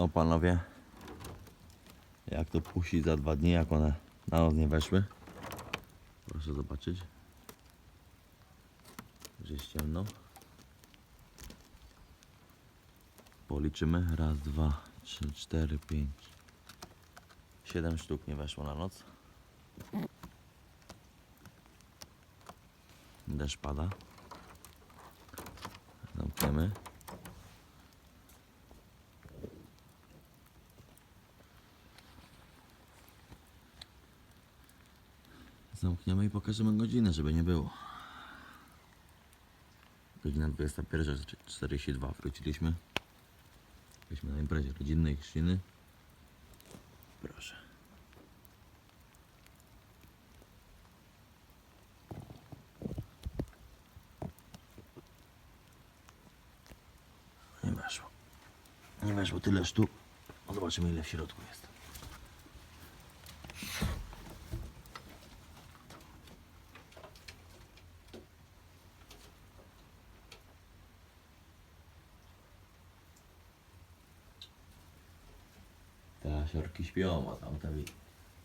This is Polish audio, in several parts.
O panowie, jak to puści za dwa dni, jak one na noc nie weszły. Proszę zobaczyć. Że jest ciemno. Policzymy. Raz, dwa, trzy, cztery, pięć. Siedem sztuk nie weszło na noc. Deszcz pada. Zamkniemy. Zamkniemy i pokażemy godzinę, żeby nie było. Godzina 21.42 wróciliśmy. Byliśmy na imprezie rodzinnej chrzciny. Proszę. Nie weszło. Nie weszło tyle sztuk. No zobaczymy ile w środku jest. Te siorki śpią, a tamte wi-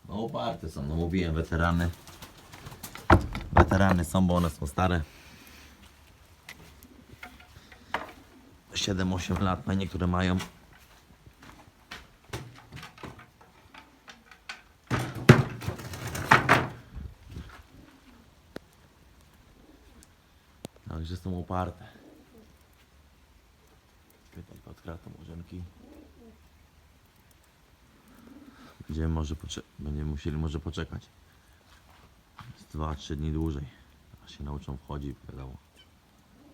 no uparte są, no mówiłem, weterany. Weterany są, bo one są stare. 7-8 lat, no niektóre mają. Także są oparte. Pytać pod kratą łazienki. Będziemy może będziemy musieli może poczekać. Z 2-3 dni dłużej. Aż się nauczą wchodzić, wiadomo.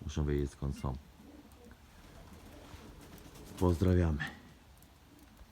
Muszą wiedzieć skąd są. Pozdrawiamy.